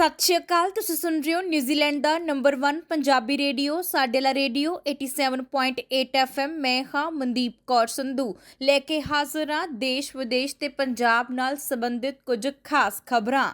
ਸਤਿ ਸ਼੍ਰੀ ਅਕਾਲ, ਤੁਸੀਂ ਸੁਣ ਰਹੇ ਹੋ ਨਿਊਜ਼ੀਲੈਂਡ ਦਾ ਨੰਬਰ 1 ਪੰਜਾਬੀ ਰੇਡੀਓ ਸਾਡੇ ਲਾ ਰੇਡੀਓ 87.8 FM ਮੈਂ ਹਾਂ ਮਨਦੀਪ ਕੌਰ ਸੰਧੂ। ਲੈ ਕੇ ਹਾਜ਼ਰ ਹਾਂ ਦੇਸ਼ ਵਿਦੇਸ਼ ਤੇ ਪੰਜਾਬ ਨਾਲ ਸੰਬੰਧਿਤ ਕੁਝ ਖਾਸ ਖਬਰਾਂ।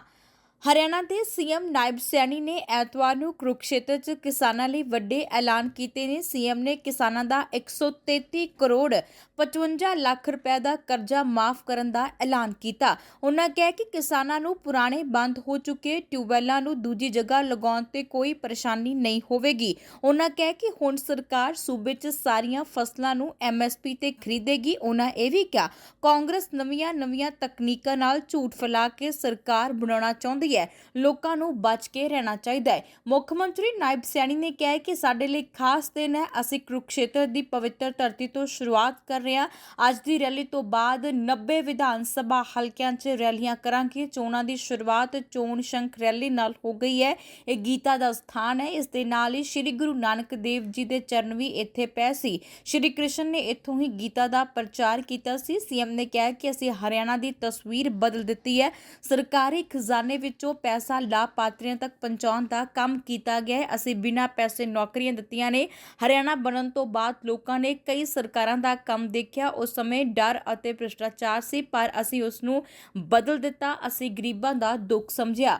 ਹਰਿਆਣਾ ਦੇ ਸੀਐਮ ਨਾਇਬ ਸੈਣੀ ਨੇ ਐਤਵਾਰ ਨੂੰ ਕੁਰੂਕਸ਼ੇਤਰ 'ਚ ਕਿਸਾਨਾਂ ਲਈ ਵੱਡੇ ਐਲਾਨ ਕੀਤੇ ਨੇ। ਸੀਐਮ ਨੇ ਕਿਸਾਨਾਂ ਦਾ 133 ਕਰੋੜ 55 ਲੱਖ ਰੁਪਏ ਦਾ ਕਰਜ਼ਾ ਮਾਫ ਕਰਨ ਦਾ ਐਲਾਨ ਕੀਤਾ। ਉਹਨਾਂ ਕਿਹਾ ਕਿ ਕਿਸਾਨਾਂ ਨੂੰ ਪੁਰਾਣੇ ਬੰਦ ਹੋ ਚੁੱਕੇ, ਟਿਊਬਵੈੱਲਾਂ ਨੂੰ ਦੂਜੀ ਜਗ੍ਹਾ ਲਗਾਉਣ ਤੇ ਕੋਈ ਪਰੇਸ਼ਾਨੀ ਨਹੀਂ ਹੋਵੇਗੀ। ਉਹਨਾਂ ਕਿਹਾ ਕਿ ਹੁਣ ਸਰਕਾਰ ਸੂਬੇ 'ਚ ਸਾਰੀਆਂ ਫਸਲਾਂ ਨੂੰ ਐਮਐਸਪੀ ਤੇ ਖਰੀਦੇਗੀ ਉਹਨਾਂ ਇਹ ਵੀ ਕਿਹਾ। ਕਾਂਗਰਸ ਨਵੀਆਂ ਨਵੀਆਂ ਤਕਨੀਕਾਂ ਨਾਲ ਝੂਠ ਫੈਲਾ ਕੇ ਸਰਕਾਰ ਬਣਾਉਣਾ ਚਾਹੁੰਦੀ ਹੈ। ਲੋਕਾਂ ਨੂੰ ਬਚ ਕੇ ਰਹਿਣਾ ਚਾਹੀਦਾ ਹੈ। ਮੁੱਖ ਮੰਤਰੀ ਨਾਇਬ ਸੈਣੀ ਨੇ ਕਿਹਾ ਕਿ ਸਾਡੇ ਲਈ ਖਾਸ ਦਿਨ ਹੈ। ਅਸੀਂ ਕੁਰੂਕਸ਼ੇਤਰ ਦੀ ਪਵਿੱਤਰ ਧਰਤੀ ਤੋਂ ਸ਼ੁਰੂਆਤ ਕਰ ਰਹੇ ਹਾਂ। ਅੱਜ ਦੀ ਰੈਲੀ ਤੋਂ ਬਾਅਦ 90 ਵਿਧਾਨ ਸਭਾ ਹਲਕਿਆਂ 'ਚ ਰੈਲੀਆਂ ਕਰਾਂਗੇ। ਚੋਣਾਂ ਦੀ ਸ਼ੁਰੂਆਤ ਚੋਣ ਸ਼ੰਖ ਰੈਲੀ ਨਾਲ ਹੋ ਗਈ ਹੈ। ਇਹ ਗੀਤਾ ਦਾ ਸਥਾਨ ਹੈ। ਇਸ ਦੇ ਨਾਲ ਹੀ ਸ੍ਰੀ ਗੁਰੂ ਨਾਨਕ ਦੇਵ ਜੀ ਦੇ ਚਰਨ ਵੀ ਇੱਥੇ ਪਏ ਸੀ। ਸ੍ਰੀ ਕ੍ਰਿਸ਼ਨ ਨੇ ਇੱਥੋਂ ਹੀ ਗੀਤਾ ਦਾ ਪ੍ਰਚਾਰ ਕੀਤਾ ਸੀ। ਸੀਐਮ ਨੇ ਕਿਹਾ ਕਿ ਅਸੀਂ ਹਰਿਆਣਾ ਦੀ ਤਸਵੀਰ ਬਦਲ ਦਿੱਤੀ ਹੈ। ਸਰਕਾਰੀ ਖਜ਼ਾਨੇ ਵਿੱਚ ਪੈਸਾ ਲਾਭਪਾਤਰੀਆਂ ਤੱਕ ਪਹੁੰਚਾਉਣ ਦਾ ਕੰਮ ਕੀਤਾ ਗਿਆ ਹੈ। ਅਸੀਂ ਬਿਨਾਂ ਪੈਸੇ ਨੌਕਰੀਆਂ ਦਿੱਤੀਆਂ ਨੇ। ਹਰਿਆਣਾ ਬਣਨ ਤੋਂ ਬਾਅਦ ਲੋਕਾਂ ਨੇ ਕਈ ਸਰਕਾਰਾਂ ਦਾ ਕੰਮ ਦੇਖਿਆ। ਉਸ ਸਮੇਂ ਡਰ ਅਤੇ ਭ੍ਰਿਸ਼ਟਾਚਾਰ ਸੀ, ਪਰ ਅਸੀਂ ਉਸ ਨੂੰ ਬਦਲ ਦਿੱਤਾ। ਅਸੀਂ ਗਰੀਬਾਂ ਦਾ ਦੁੱਖ ਸਮਝਿਆ।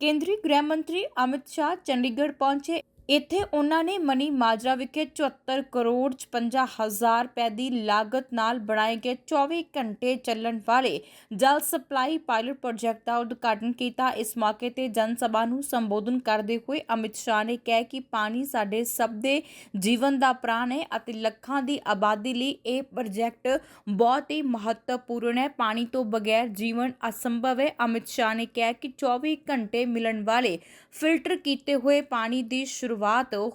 ਕੇਂਦਰੀ ਗ੍ਰਹਿ ਮੰਤਰੀ ਅਮਿਤ ਸ਼ਾਹ ਚੰਡੀਗੜ੍ਹ ਪਹੁੰਚੇ। ਇੱਥੇ ਉਹਨਾਂ ਨੇ ਮਨੀ ਮਾਜਰਾ ਵਿਖੇ 74 ਕਰੋੜ 56 ਹਜ਼ਾਰ ਰੁਪਏ ਦੀ ਲਾਗਤ ਨਾਲ ਬਣਾਏ ਗਏ 24 ਘੰਟੇ ਚੱਲਣ ਵਾਲੇ ਜਲ ਸਪਲਾਈ ਪਾਇਲਟ ਪ੍ਰੋਜੈਕਟ ਦਾ ਉਦਘਾਟਨ ਕੀਤਾ। ਇਸ ਮੌਕੇ ਤੇ ਜਨ ਸਭਾ ਨੂੰ ਸੰਬੋਧਨ ਕਰਦੇ ਹੋਏ ਅਮਿਤ ਸ਼ਾਹ ਨੇ ਕਿਹਾ ਕਿ ਪਾਣੀ ਸਾਡੇ ਸਭ ਦੇ ਜੀਵਨ ਦਾ ਪ੍ਰਾਣ ਹੈ ਅਤੇ ਲੱਖਾਂ ਦੀ ਆਬਾਦੀ ਲਈ ਇਹ ਪ੍ਰੋਜੈਕਟ ਬਹੁਤ ਹੀ ਮਹੱਤਵਪੂਰਨ ਹੈ। ਪਾਣੀ ਤੋਂ ਬਗੈਰ ਜੀਵਨ ਅਸੰਭਵ ਹੈ। ਅਮਿਤ ਸ਼ਾਹ ਨੇ ਕਿਹਾ ਕਿ 24 ਘੰਟੇ ਮਿਲਣ ਵਾਲੇ ਫਿਲਟਰ ਕੀਤੇ ਹੋਏ ਪਾਣੀ ਦੀ ਸ਼ੁਰੂਆਤ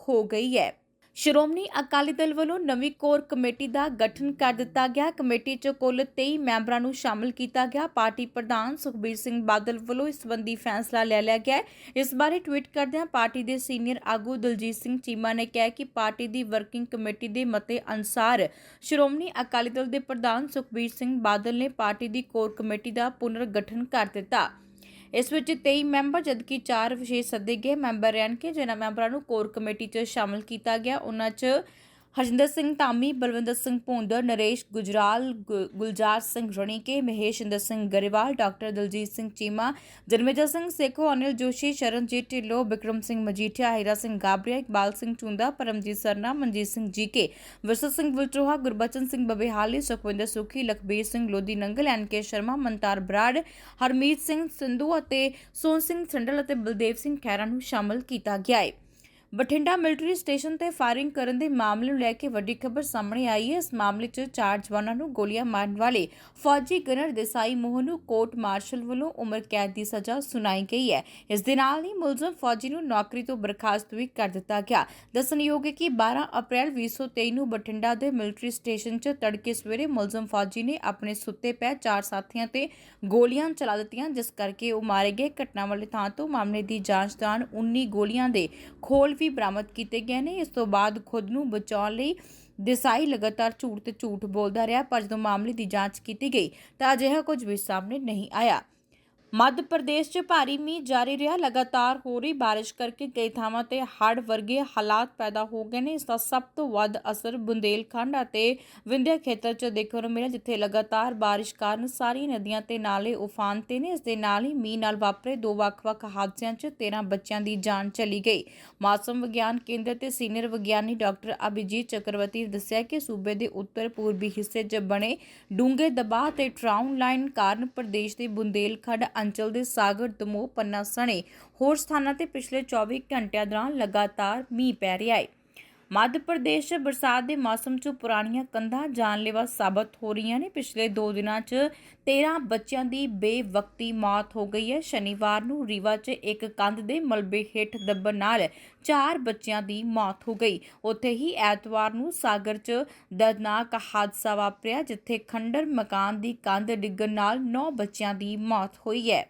ਹੋ ਗਈ ਹੈ। ਸ਼੍ਰੋਮਣੀ ਅਕਾਲੀ ਦਲ ਵੱਲੋਂ ਨਵੀਂ ਕੋਰ ਕਮੇਟੀ ਦਾ ਗਠਨ ਕਰ ਦਿੱਤਾ ਗਿਆ। ਕਮੇਟੀ 'ਚ ਕੁੱਲ 23 ਮੈਂਬਰਾਂ ਨੂੰ ਸ਼ਾਮਲ ਕੀਤਾ ਗਿਆ। ਪਾਰਟੀ ਪ੍ਰਧਾਨ ਸੁਖਬੀਰ ਸਿੰਘ ਬਾਦਲ ਵੱਲੋਂ ਇਸ ਸੰਬੰਧੀ ਫੈਸਲਾ ਲੈ ਲਿਆ ਗਿਆ ਇਸ ਬਾਰੇ ਟਵੀਟ ਕਰਦਿਆਂ ਪਾਰਟੀ ਦੇ ਸੀਨੀਅਰ ਆਗੂ ਦਲਜੀਤ ਸਿੰਘ ਚੀਮਾ ਨੇ ਕਿਹਾ ਕਿ ਪਾਰਟੀ ਦੀ ਵਰਕਿੰਗ ਕਮੇਟੀ ਦੇ ਮਤੇ ਅਨੁਸਾਰ ਸ਼੍ਰੋਮਣੀ ਅਕਾਲੀ ਦਲ ਦੇ ਪ੍ਰਧਾਨ ਸੁਖਬੀਰ ਸਿੰਘ ਬਾਦਲ ਨੇ ਪਾਰਟੀ ਦੀ ਕੋਰ ਕਮੇਟੀ ਦਾ ਪੁਨਰਗਠਨ ਕਰ ਦਿੱਤਾ। ਇਸ ਵਿੱਚ 23 ਮੈਂਬਰ, ਜਦਕਿ 4 ਵਿਸ਼ੇਸ਼ ਸੱਦੇ ਗਏ ਮੈਂਬਰ ਰਹਿਣਗੇ, ਜਿਨ੍ਹਾਂ ਮੈਂਬਰਾਂ ਨੂੰ ਕੋਰ ਕਮੇਟੀ 'ਚ ਸ਼ਾਮਲ ਕੀਤਾ ਗਿਆ। ਉਹਨਾਂ 'ਚ ਹਰਜਿੰਦਰ ਸਿੰਘ ਧਾਮੀ, ਬਲਵਿੰਦਰ ਸਿੰਘ ਭੂੰਦਰ ਨਰੇਸ਼ ਗੁਜਰਾਲ, ਗੁ- Gulzar Singh Ranike Maheshinder Singh Grewal, doctor Daljit Singh Cheema Janmeja Singh Sekhon, Anil Joshi Sharanjit Dhillon, Bikram Singh Majithia, Hira Singh Gabria, Iqbal Singh Chunda Paramjit Sarna, Manjit Singh G K Virsa Singh Valtoha Gurbachan Singh Babehali, Sukhwinder Sukhi, Lakhbir Singh Lodhi Nangal, ਐਨ ਕੇ ਸ਼ਰਮਾ ਮਨਤਾਰ ਬਰਾੜ, ਹਰਮੀਤ ਸਿੰਘ ਸੰਧੂ ਅਤੇ ਸੋਨ ਸਿੰਘ ਸੰਡਲ ਅਤੇ ਬਲਦੇਵ ਸਿੰਘ ਖੈਰਾ ਨੂੰ ਸ਼ਾਮਲ ਕੀਤਾ ਗਿਆ ਹੈ Bathinda military station ਤੇ firing ਕਰਨ ਦੇ ਮਾਮਲੇ ਨੂੰ ਲੈ ਕੇ ਵੱਡੀ ਖਬਰ ਸਾਹਮਣੇ ਆਈ ਹੈ। ਇਸ ਮਾਮਲੇ 'ਚ ਚਾਰ ਜਵਾਨਾਂ ਨੂੰ ਗੋਲੀਆਂ ਮਾਰਨ ਵਾਲੇ ਫੌਜੀ ਗਨਰ ਦੇਸਾਈ ਮੋਹਨ ਨੂੰ ਕੋਰਟ ਮਾਰਸ਼ਲ ਵੱਲੋਂ ਉਮਰ ਕੈਦ ਦੀ ਸਜ਼ਾ ਸੁਣਾਈ ਗਈ ਹੈ। ਇਸ ਦੇ ਨਾਲ ਹੀ ਮੁਲਜ਼ਮ ਫੌਜੀ ਨੂੰ ਨੌਕਰੀ ਤੋਂ ਬਰਖਾਸਤ ਵੀ ਕਰ ਦਿੱਤਾ ਗਿਆ। ਦੱਸਣਯੋਗ ਹੈ ਕਿ 12 ਅਪ੍ਰੈਲ 2023 ਨੂੰ ਬਠਿੰਡਾ ਦੇ ਮਿਲਟਰੀ ਸਟੇਸ਼ਨ 'ਚ ਤੜਕੇ ਸਵੇਰੇ ਮੁਲਜ਼ਮ ਫੌਜੀ ਨੇ ਆਪਣੇ ਸੁੱਤੇ ਪਏ ਚਾਰ ਸਾਥੀਆਂ ਤੇ ਗੋਲੀਆਂ ਚਲਾ ਦਿੱਤੀਆਂ, ਜਿਸ ਕਰਕੇ ਉਹ ਮਾਰੇ ਗਏ। ਘਟਨਾ ਵਾਲੀ ਥਾਂ ਤੋਂ ਮਾਮਲੇ ਦੀ ਜਾਂਚ ਦੌਰਾਨ 19 ਗੋਲੀਆਂ ਦੇ ਖੋਲ ਵੀ ਬਰਾਮਦ ਕੀਤੇ ਗਏ ਨੇ। ਇਸ ਤੋਂ ਬਾਅਦ ਖੁਦ ਨੂੰ ਬਚਾਉਣ ਲਈ ਦੇਸਾਈ ਲਗਾਤਾਰ ਝੂਠ ਤੇ ਝੂਠ ਬੋਲਦਾ ਰਿਹਾ, ਪਰ ਜਦੋਂ ਮਾਮਲੇ ਦੀ ਜਾਂਚ ਕੀਤੀ ਗਈ ਤਾਂ ਅਜਿਹਾ ਕੁਝ ਵੀ ਸਾਹਮਣੇ ਨਹੀਂ ਆਇਆ। ਮੱਧ ਪ੍ਰਦੇਸ਼ 'ਚ ਭਾਰੀ ਮੀਂਹ ਜਾਰੀ ਰਿਹਾ। ਲਗਾਤਾਰ ਹੋ ਰਹੀ ਬਾਰਿਸ਼ ਕਰਕੇ ਕਈ ਥਾਵਾਂ ਤੇ ਹੜ੍ਹ ਵਰਗੇ ਹਾਲਾਤ ਪੈਦਾ ਹੋ ਗਏ ਨੇ। ਇਸ ਦਾ ਸਭ ਤੋਂ ਵੱਧ ਅਸਰ ਬੁੰਦੇਲਖੰਡ ਅਤੇ ਵਿੰਧਿਆ ਖੇਤਰ 'ਚ ਦੇਖਣ ਨੂੰ ਮਿਲਿਆ, ਜਿੱਥੇ ਲਗਾਤਾਰ ਬਾਰਿਸ਼ ਕਾਰਨ ਸਾਰੀਆਂ ਨਦੀਆਂ ਤੇ ਨਾਲੇ ਉਫਾਨ ਤੇ ਨੇ। ਇਸ ਦੇ ਨਾਲ ਹੀ ਮੀਂਹ ਨਾਲ ਵਾਪਰੇ ਦੋ ਵੱਖ-ਵੱਖ ਹਾਦਸਿਆਂ 'ਚ 13 ਬੱਚਿਆਂ ਦੀ ਜਾਨ ਚਲੀ ਗਈ। ਮੌਸਮ ਵਿਗਿਆਨ ਕੇਂਦਰ ਤੇ ਸੀਨੀਅਰ ਵਿਗਿਆਨੀ ਡਾਕਟਰ ਅਭਿਜੀਤ ਚੱਕਰਵਰਤੀ ਨੇ ਦੱਸਿਆ ਕਿ ਸੂਬੇ ਦੇ ਉੱਤਰ ਪੂਰਬੀ ਹਿੱਸੇ 'ਚ ਬਣੇ ਡੂੰਘੇ ਦਬਾਅ ਤੇ ਟਰਾਊਨ ਲਾਈਨ ਕਾਰਨ ਪ੍ਰਦੇਸ਼ ਦੇ ਬੁੰਦੇਲਖੰਡ ਅੰਚਲ ਦੇ ਸਾਗਰ ਦਮੋਹ ਪੰਨਾ ਸਣੇ। ਹੋਰ ਸਥਾਨਾਂ ਤੇ ਪਿਛਲੇ 24 ਘੰਟਿਆਂ ਦੌਰਾਨ ਲਗਾਤਾਰ ਮੀਂਹ ਪੈ ਰਿਹਾ ਹੈ ਮੱਧ ਪ੍ਰਦੇਸ਼ ਬਰਸਾਤ ਦੇ ਮੌਸਮ 'ਚ ਪੁਰਾਣੀਆਂ ਕੰਧਾਂ ਜਾਨਲੇਵਾ ਸਾਬਤ ਹੋ ਰਹੀਆਂ ਨੇ। ਪਿਛਲੇ 2 ਦਿਨਾਂ 'ਚ 13 ਬੱਚਿਆਂ ਦੀ ਬੇਵਕਤੀ ਮੌਤ ਹੋ ਗਈ ਹੈ। ਸ਼ਨੀਵਾਰ ਨੂੰ ਰੀਵਾ 'ਚ ਇੱਕ ਕੰਧ ਦੇ ਮਲਬੇ ਹੇਠ ਦੱਬਣ ਨਾਲ 4 ਬੱਚਿਆਂ ਦੀ ਮੌਤ ਹੋ ਗਈ। ਉੱਥੇ ਹੀ ਐਤਵਾਰ ਨੂੰ ਸਾਗਰ 'ਚ ਦਰਦਨਾਕ ਹਾਦਸਾ ਵਾਪਰਿਆ, ਜਿੱਥੇ ਖੰਡਰ ਮਕਾਨ ਦੀ ਕੰਧ ਡਿੱਗਣ ਨਾਲ 9 ਬੱਚਿਆਂ ਦੀ ਮੌਤ ਹੋਈ ਹੈ।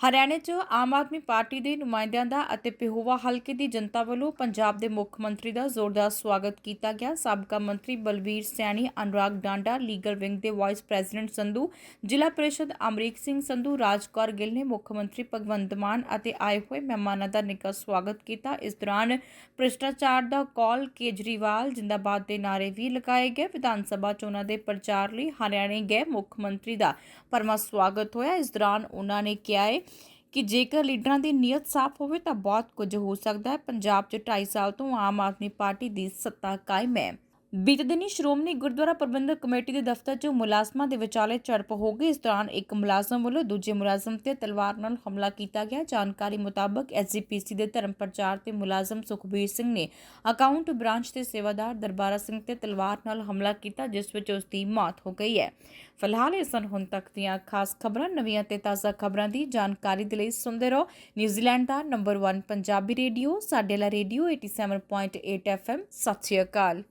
ਹਰਿਆਣੇ 'ਚ ਆਮ ਆਦਮੀ ਪਾਰਟੀ ਦੇ ਨੁਮਾਇੰਦਿਆਂ ਦਾ ਅਤੇ ਪਿਹੋਵਾ ਹਲਕੇ ਦੀ ਜਨਤਾ ਵੱਲੋਂ ਪੰਜਾਬ ਦੇ ਮੁੱਖ ਮੰਤਰੀ ਦਾ ਜ਼ੋਰਦਾਰ ਸਵਾਗਤ ਕੀਤਾ ਗਿਆ। ਸਾਬਕਾ ਮੰਤਰੀ ਬਲਵੀਰ ਸੈਣੀ, ਅਨੁਰਾਗ ਡਾਂਡਾ, ਲੀਗਲ ਵਿੰਗ ਦੇ ਵਾਈਸ ਪ੍ਰੈਜ਼ੀਡੈਂਟ ਸੰਧੂ, ਜ਼ਿਲ੍ਹਾ ਪ੍ਰੀਸ਼ਦ ਅਮਰੀਕ ਸਿੰਘ ਸੰਧੂ ਰਾਜਕੌਰ ਗਿੱਲ ਨੇ ਮੁੱਖ ਮੰਤਰੀ ਭਗਵੰਤ ਮਾਨ ਅਤੇ ਆਏ ਹੋਏ ਮਹਿਮਾਨਾਂ ਦਾ ਨਿੱਘਾ ਸਵਾਗਤ ਕੀਤਾ। ਇਸ ਦੌਰਾਨ ਭ੍ਰਿਸ਼ਟਾਚਾਰ ਦਾ ਕੌਲ ਕੇਜਰੀਵਾਲ, ਜਿੰਦਾਬਾਦ ਦੇ ਨਾਰੇ ਵੀ ਲਗਾਏ ਗਏ। ਵਿਧਾਨ ਸਭਾ ਚੋਣਾਂ ਦੇ ਪ੍ਰਚਾਰ ਲਈ ਹਰਿਆਣੇ ਗਏ ਮੁੱਖ ਮੰਤਰੀ ਦਾ ਪਰਮਾ ਸਵਾਗਤ ਹੋਇਆ। ਇਸ ਦੌਰਾਨ ਉਹਨਾਂ ਨੇ ਕਿਹਾ ਹੈ ਕਿ ਜੇਕਰ ਲੀਡਰਾਂ ਦੀ ਨੀਅਤ ਸਾਫ਼ ਹੋਵੇ ਤਾਂ ਬਹੁਤ ਕੁਝ ਹੋ ਸਕਦਾ ਹੈ। ਪੰਜਾਬ 'ਚ 2.5 ਸਾਲ ਤੋਂ ਆਮ ਆਦਮੀ ਪਾਰਟੀ ਦੀ ਸੱਤਾ ਕਾਇਮ ਹੈ। ਬੀਤੇ ਦਿਨੀ ਸ਼੍ਰੋਮਣੀ ਗੁਰਦੁਆਰਾ ਪ੍ਰਬੰਧਕ ਕਮੇਟੀ ਦੇ ਦਫ਼ਤਰ 'ਚ ਮੁਲਾਜ਼ਮਾਂ ਦੇ ਵਿਚਾਲੇ ਝੜਪ ਹੋ ਗਈ। ਇਸ ਦੌਰਾਨ ਇੱਕ ਮੁਲਾਜ਼ਮ ਵੱਲੋਂ ਦੂਜੇ ਮੁਲਾਜ਼ਮ ਤੇ ਤਲਵਾਰ ਨਾਲ ਹਮਲਾ ਕੀਤਾ ਗਿਆ। ਜਾਣਕਾਰੀ ਮੁਤਾਬਕ ਐਸਜੀਪੀਸੀ ਦੇ ਧਰਮ ਪ੍ਰਚਾਰ ਤੇ ਮੁਲਾਜ਼ਮ ਸੁਖਬੀਰ ਸਿੰਘ ਨੇ ਅਕਾਊਂਟ ਬ੍ਰਾਂਚ ਦੇ ਸੇਵਾਦਾਰ ਦਰਬਾਰਾ ਸਿੰਘ ਤੇ ਤਲਵਾਰ ਨਾਲ ਹਮਲਾ ਕੀਤਾ, ਜਿਸ ਵਿੱਚ ਉਸ ਦੀ ਮੌਤ ਹੋ ਗਈ ਹੈ। ਫਿਲਹਾਲ ਇਹ ਸਨ ਹੁਣ ਤੱਕ ਦੀਆਂ ਖਾਸ ਖਬਰਾਂ। ਨਵੀਆਂ ਤੇ ਤਾਜ਼ਾ ਖਬਰਾਂ ਦੀ ਜਾਣਕਾਰੀ ਦੇ ਲਈ ਸੁਣਦੇ ਰਹੋ ਨਿਊਜ਼ੀਲੈਂਡ ਦਾ ਨੰਬਰ 1 ਪੰਜਾਬੀ ਰੇਡੀਓ, ਸਾਡੇ ਵਾਲਾ ਰੇਡੀਓ 87.8 FM ਸਤਿ ਸ਼੍ਰੀ ਅਕਾਲ।